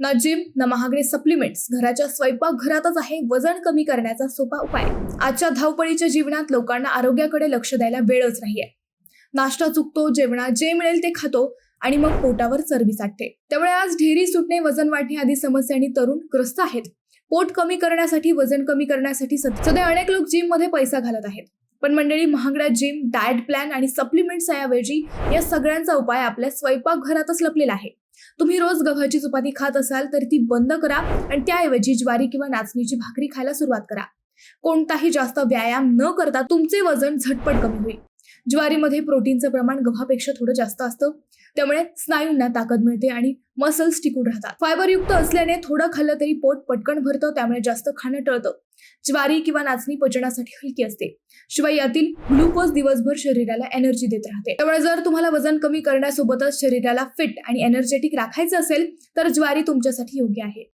ना जिम ना महागडे सप्लिमेंट्स घराच्या स्वयंपाकघरातच आहे. वजन कमी करण्याचा सोपा उपाय. आजच्या धावपळीच्या जीवनात लोकांना आरोग्याकडे लक्ष द्यायला वेळच नाहीये. नाश्ता चुकतो जेवणात जे मिळेल ते खातो आणि मग पोटावर चरबी साठते त्यामुळे आज ढेरी सुटणे वजन वाढणे आदी समस्यांनी तरुण ग्रस्त आहेत. पोट कमी करण्यासाठी वजन कमी करण्यासाठी सध्या अनेक लोक जिममध्ये पैसा घालत आहेत. पण मंडळी महागड्या जिम डाएट प्लॅन आणि सप्लिमेंट्स ऐवजी या सगळ्यांचा उपाय आपल्या स्वयंपाकघरातच लपलेला आहे. तुम्ही रोज गव्हाची चपाती खात असाल तर ती बंद करा आणि त्याऐवजी ज्वारी किंवा नाचणीची भाकरी खायला सुरुवात करा. कोणताही जास्त व्यायाम न करता तुमचे वजन झटपट कमी होईल. ज्वारीमध्ये प्रोटीनचं प्रमाण गव्हापेक्षा थोडं जास्त असतं. त्यामुळे स्नायूंना ताकद मिळते आणि मसल्स टिकून राहतात. फायबरयुक्त असल्याने थोडं खाल्लं तरी पोट पटकन भरतं त्यामुळे जास्त खाणं टळतं. ज्वारी किंवा नाचणी पचनासाठी हलकी असते. शिवाय यातील ग्लुकोज दिवसभर शरीराला एनर्जी देत राहते. त्यामुळे जर तुम्हाला वजन कमी करण्यासोबतच शरीराला फिट आणि एनर्जेटिक राखायचं असेल तर ज्वारी तुमच्यासाठी योग्य आहे.